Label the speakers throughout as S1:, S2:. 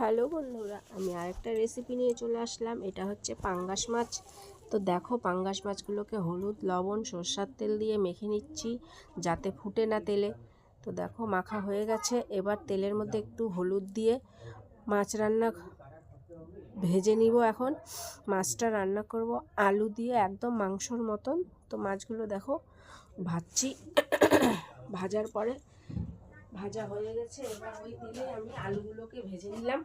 S1: Hello বন্ধুরা, আমি আরেকটা রেসিপি নিয়ে চলে আসলাম। এটা হচ্ছে পাঙ্গাস মাছ। তো দেখো, পাঙ্গাস মাছগুলোকে হলুদ, লবণ, সর্ষার তেল দিয়ে মেখে নিচ্ছি যাতে ফুটে না তেলে। তো দেখো, মাখা হয়ে গেছে। এবার তেলের মধ্যে একটু হলুদ দিয়ে মাছ রান্না ভেজে নিব এখন। মাছটা রান্না করব আলু দিয়ে একদম মাংসর মতন। তো মাছগুলো দেখো, ভাজছি। ভাজার পরে ভাজা হয়ে গেছে, এবার ওই তেলে আমি আলুগুলোকে ভেজে নিলাম।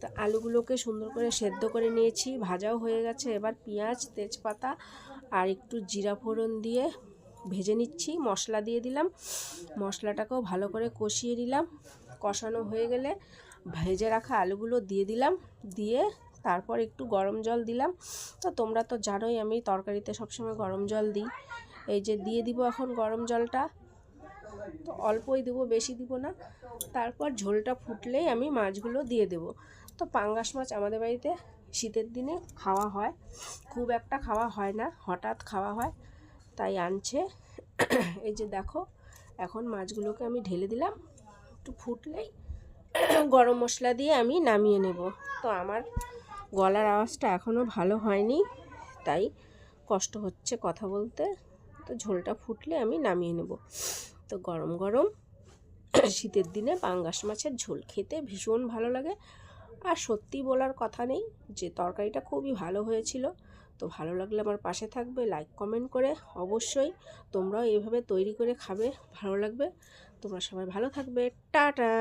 S1: তো আলুগুলোকে সুন্দর করে সেদ্ধ করে নিয়েছি, ভাজাও হয়ে গেছে। এবার পেঁয়াজ, তেজপাতা আর একটু জিরা ফোড়ন দিয়ে ভেজে নিচ্ছি, মশলা দিয়ে দিলাম। মশলাটাকেও ভালো করে কষিয়ে নিলাম। কষানো হয়ে গেলে ভেজে রাখা আলুগুলো দিয়ে দিলাম, দিয়ে তারপর একটু গরম জল দিলাম। তো তোমরা তো জানোই আমি তরকারিতে সবসময় গরম জল দিই। এই যে দিয়ে দিব এখন গরম জলটা তো অল্পই দেবো, বেশি দিব না। তারপর ঝোলটা ফুটলেই আমি মাছগুলো দিয়ে দেব। তো পাঙ্গাস মাছ আমাদের বাড়িতে শীতের দিনে খাওয়া হয়। খুব একটা খাওয়া হয় না, হঠাৎ খাওয়া হয়। তাই আনছে। এই যে দেখো, এখন মাছগুলোকে আমি ঢেলে দিলাম। একটু ফুটলেই গরম মশলা দিয়ে আমি নামিয়ে নেব। তো আমার গলার আওয়াজটা এখনও ভালো হয়নি, তাই কষ্ট হচ্ছে কথা বলতে। তো ঝোলটা ফুটলে আমি নামিয়ে নেব। তো গরম গরম শীতের দিনে পাঙ্গাস মাছের ঝোল খেতে ভীষণ ভালো লাগে। আর সত্যি বলার কথা নেই যে তরকারিটা খুবই ভালো হয়েছিল। তো ভালো লাগলে আমার পাশে থাকবে লাইক কমেন্ট করে অবশ্যই তোমরাও এভাবে তৈরি করে খাবে, ভালো লাগবে। তোমরা সবাই ভালো থাকবে, টাটা!